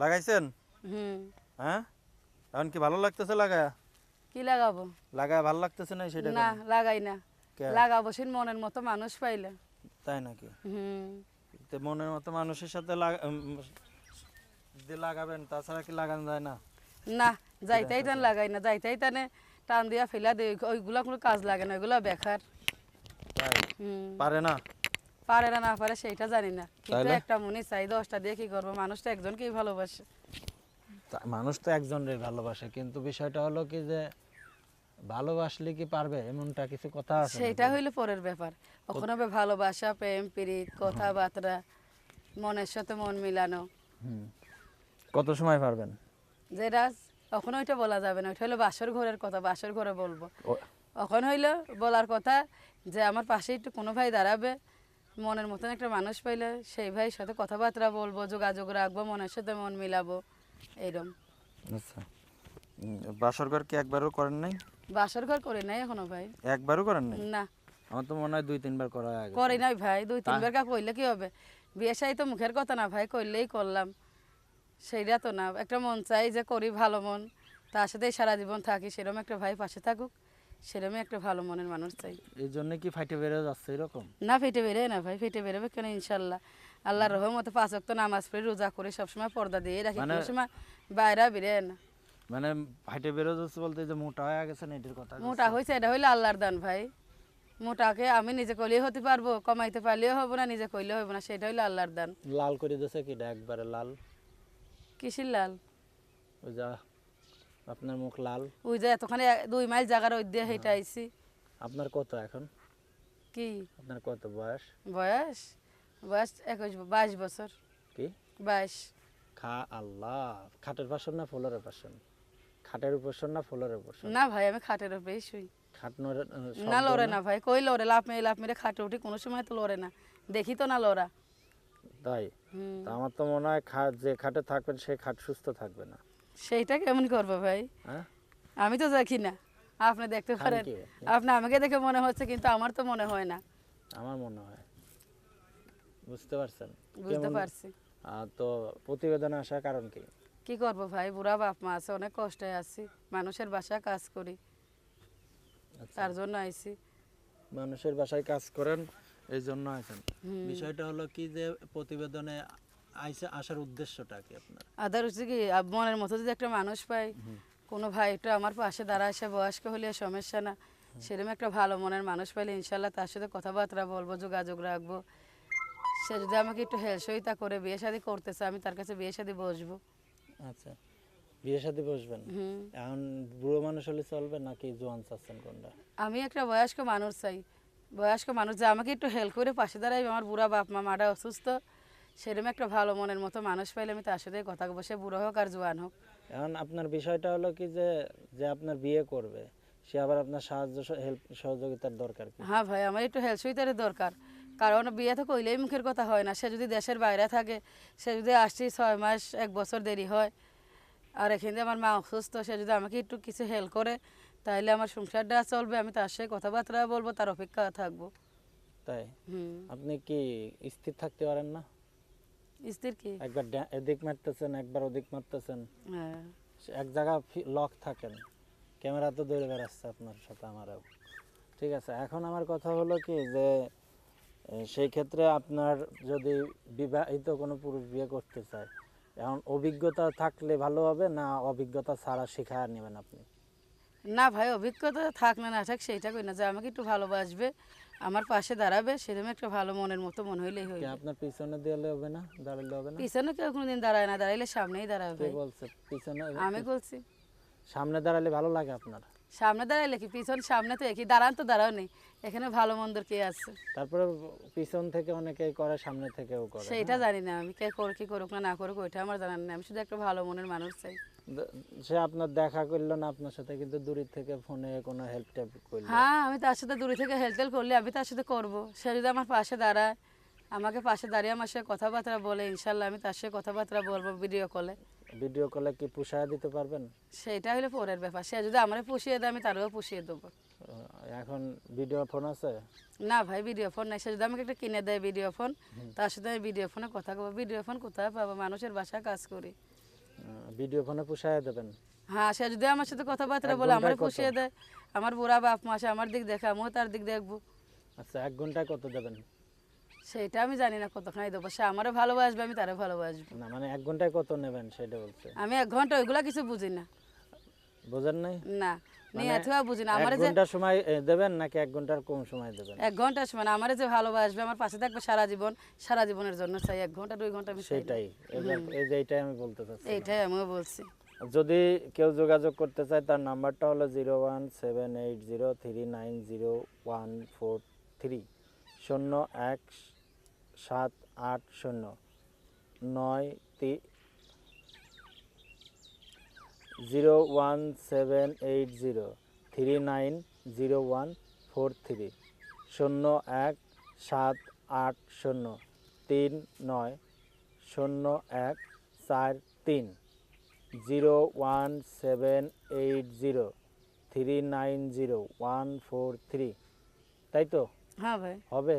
লাগাইছেন? হুম। হ্যাঁ? এখন কি ভালো লাগতেছে লাগায়া? কি লাগাবো? লাগায় ভালো লাগতেছে না সেটা না লাগাই না। লাগাবো সে মনের মতো মানুষ পাইলে। তাই নাকি? হুম। তো মনের মতো মানুষের সাথে লাগাবেন তাছাড়া কি লাগানো যায় না? না যাইতেই তান লাগাই না যাইতেই তানে টান দিয়া ফেলা দে ওইগুলা কোনো কাজ লাগে না ওইগুলা বেকার। পারে না? পারে না না পারে সেইটা জানি না। কিন্তু একটা মনে চাই দশটা দিয়ে কি করব? মানুষটা একজনকেই ভালোবাসে। মানুষ তো একজনের ভালোবাসে কিন্তু বিষয়টা হলো কি যে ভালোবাসলে কি পারবে? এমনটা কিছু কথা আছে সেইটা হইল পরের ব্যাপার। হবে ভালোবাসা প্রেম প্রীত কথাবার্তা মনের সাথে মন মিলানো। কত সময় পারবেন? যেটা তখন ওইটা বলা যাবে না। ওইটা হলো বাসর ঘরের কথা বাসর ঘরে বলব। এখন হইল বলার কথা যে আমার পাশে একটু কোনো ভাই দাঁড়াবে মনের মতন একটা মানুষ পাইলে সেই ভাইয়ের সাথে কথাবার্তা বলব যোগাযোগ রাখব মনের সাথে মন মিলাবো এইরকম আচ্ছা। বাসর ঘর কি একবারও করেন নাই? বাসর ঘর করি নাই এখনও ভাই। একবারও করেন নাই? না। আমার তো মনে হয় দুই তিনবার করা আগে। করি নাই ভাই দুই তিনবার কা কইলে কি হবে? বিয়ে সাই তো মুখের কথা না ভাই করলেই করলাম। সেইটা তো না একটা মন চাই যে করি ভালো মন তার সাথেই সারা জীবন থাকি সেরকম একটা ভাই পাশে থাকুক। সেরকমই একটা ভালো মনের মানুষ চাই। এই জন্য কি ফাইটে বেড়ে যাচ্ছে এরকম? না ফেটে বেরে না ভাই ফেটে বেরোবে কেন ইনশাল্লাহ? আল্লাহর রহমতে পাঁচ ওয়াক্ত নামাজ পড়ে রোজা করে সবসময় পর্দা দিয়ে রাখি মানে- কোনো সময় বাইরে বেরে না। মানে ফাইটে বেরো যাচ্ছে বলতে যে মোটা হয়ে গেছেন এটির কথা মোটা হয়েছে এটা হইলে আল্লাহর দান ভাই। মোটাকে আমি নিজে করলেও হতে পারব কমাইতে পারলেও হব না নিজে করলেও হব না সেটা হইলে আল্লাহর দান। লাল করে দিয়েছে কি একবারে লাল। কিসির লাল? ওই যা আপনার মুখ লাল? ওই যে এতখানি দুই মাইল জায়গার ওই দিয়ে হেঁটে আইছি। আপনার কত এখন? কি? আপনার কত বয়স? বয়স? বয়স একুশ বাইশ বছর। কি? বাইশ। খা আল্লাহ। খাটের পাশন না ফ্লোরের পাশন? খাটের উপর না ফ্লোরের উপর? না ভাই আমি খাটের উপরেই শুই। খাট নড়ে না লড়ে না? ভাই কই লড়ে? লাভ মেয়ে লাভ মেরে খাটে উঠি কোনো সময় তো লড়ে না। দেখি তো না লড়া। তাই? আমার তো মনে হয় খাট যে খাটে থাকবেন সেই খাট সুস্থ থাকবে না। সেইটা কেমন করব ভাই? হ্যাঁ? আমি তো দেখি না আপনি দেখতে পারেন। আপনি আমাকে দেখে মনে হচ্ছে কিন্তু আমার তো মনে হয় না। আমার মনে হয়। বুঝতে পারছেন? বুঝতে পারছি। তো প্রতিবেদনে আসার কারণ কি? কি করব ভাই? বুড়া বাপ মা আছে অনেক কষ্টে আছি। মানুষের বাসায় কাজ করি। আচ্ছা। তার জন্য আইছি। মানুষের বাসায় কাজ করেন এই জন্য আছেন। বিষয়টা হলো কি যে প্রতিবেদনে আইসে আসার উদ্দেশ্যটা কি আপনার? আদার হচ্ছে কি মনের মতো যদি একটা মানুষ পাই কোনো ভাই একটু আমার পাশে দাঁড়ায় সে বয়স্ক হলে সমস্যা না। সেরকম একটা ভালো মনের মানুষ পাইলে ইনশাল্লাহ তার সাথে কথাবার্তা বলব যোগাযোগ রাখব। সে যদি আমাকে একটু হেলসইতা করে বিয়ে শাদি করতেছে আমি তার কাছে বিয়ে শাদি বসবো। আচ্ছা বিয়ের সাথে বসবেন? এখন বুড়ো মানুষ হলে চলবে নাকি জোয়ান চাচ্ছেন কোনটা? আমি একটা বয়স্ক মানুষ চাই। বয়স্ক মানুষ যে আমাকে একটু হেল্প করে পাশে দাঁড়াই আমার বুড়া বাপ মা মাটা অসুস্থ সেরকম একটা ভালো মনের মতো মানুষ পাইলে আমি তার সাথে কথা বসে বুড়ো হোক আর জোয়ান হোক। এখন আপনার বিষয়টা হলো কি যে যে আপনার বিয়ে করবে সে আবার আপনার সাহায্য হেল্প সহযোগিতার দরকার কি? হ্যাঁ ভাই আমার একটু হেল্প সুইতারের দরকার। কারণ বিয়ে তো কইলেই মুখের কথা হয় না। সে যদি দেশের বাইরে থাকে সে যদি আসছি ছয় মাস এক বছর দেরি হয় আর এখানে আমার মা অসুস্থ সে যদি আমাকে একটু কিছু হেল্প করে তাহলে আমার সংসারটা চলবে আমি তার সাথে কথাবার্তা বলব তার অপেক্ষা থাকব। তাই? হুম। আপনি কি স্থির থাকতে পারেন না? স্ত্রীর কি? একবার এদিক মারতেছেন একবার ওদিক মারতেছেন। হ্যাঁ। এক জায়গা লক থাকেন। ক্যামেরা তো দৌড়ে বেড়াচ্ছে আপনার সাথে আমারও। ঠিক আছে এখন আমার কথা হলো কি যে সেই ক্ষেত্রে আপনার যদি বিবাহিত কোনো পুরুষ বিয়ে করতে চায় এখন অভিজ্ঞতা থাকলে ভালো হবে না অভিজ্ঞতা ছাড়া শেখা নেবেন আপনি? না ভাই অভিজ্ঞতা থাক না না থাক সেইটা কই না যে আমাকে একটু ভালোবাসবে। আমার পাশে দাঁড়াবে সেরকম একটা ভালো মনের মতো মনে হইলেই হইবে। আপনার পিছনে দিলে হবে না দাঁড়ালে হবে না? পিছনে কেউ কোনোদিন দাঁড়ায় না দাঁড়াইলে সামনেই দাঁড়াবে বলছে? পিছনে? আমি বলছি। সামনে দাঁড়ালে ভালো লাগে আপনার? সামনে দাঁড়াইলে কি? পিছন সামনে তো একই। দাঁড়ান তো দাঁড়াও নেই। এখানে ভালো মন্দর কে আছে? তারপরে পিছন থেকে অনেকেই করে সামনে থেকেও করে সেইটা জানি না আমি। কে করে কি করুক না না করুক ওইটা আমার জানার নেই। আমি শুধু একটা ভালো মনের মানুষ চাই। সে আপনার দেখা করল না আপনার সাথে কিন্তু দূর থেকে ফোনে কোনো হেল্প টেল্প করল? হ্যাঁ আমি তার সাথে দূরে থেকে হেলতেল করলে আমি তার সাথে করব। সে যদি আমার পাশে দাঁড়ায় আমাকে পাশে দাঁড়িয়ে আমার সাথে কথাবার্তা বলে ইনশাল্লাহ আমি তার সাথে কথাবার্তা বলব ভিডিও কলে ভিডিও কলে কি পুষায় দিতে পারবেন? সেইটা হলো পরের ব্যাপার। সে যদি আমারে পুষিয়ে দেয় আমি তারও পুষিয়ে দেবো। এখন ভিডিও ফোন আছে? না ভাই ভিডিও ফোন নাই। সে যদি আমাকে একটা কিনে দেয় ভিডিও ফোন তার সাথে আমি ভিডিও ফোনে কথা বলব ভিডিও ফোন কোথায় পাবো? মানুষের বাসায় কাজ করি। ভিডিও ফোনে পুষায় দেবেন? হ্যাঁ সে যদি আমার সাথে কথাবার্তা বলে আমার পুষিয়ে দেয় আমার বুড়া বাপ মাসে আমার দিক দেখে আমিও তার দিক দেখব। আচ্ছা এক ঘন্টায় কত দেবেন? সেটা আমি জানি না কতখানি দেবো। সে আমারও ভালোবাসবে আমি তারও ভালোবাসবো। না মানে এক ঘন্টায় কত নেবেন সেটা বলছে? আমি এক ঘণ্টা ওইগুলা কিছু বুঝি না। বোঝেন নাই? না নিয়ে মানে বুঝি না। এক আমার যে ঘণ্টা সময় দেবেন নাকি এক ঘণ্টার কম সময় দেবেন? এক ঘণ্টার সময় আমার যে ভালোবাসবে আমার পাশে থাকবে সারা জীবন সারা জীবনের জন্য চাই। এক ঘণ্টা দুই ঘণ্টা আমি সেটাই। এই যে আমি বলতে চাচ্ছি আমিও বলছি। যদি কেউ যোগাযোগ করতে চায় তার নাম্বারটা হলো zero one seven eight zero three nine zero one four three. শূন্য এক সাত আট শূন্য। নয় তি zero one seven eight zero. Three nine zero one four three. শূন্য এক সাত আট শূন্য। তিন নয় শূন্য এক চার তিন। Zero one seven eight zero. Three nine zero one four three. তাই তো? হ্যাঁ ভাই। হবে।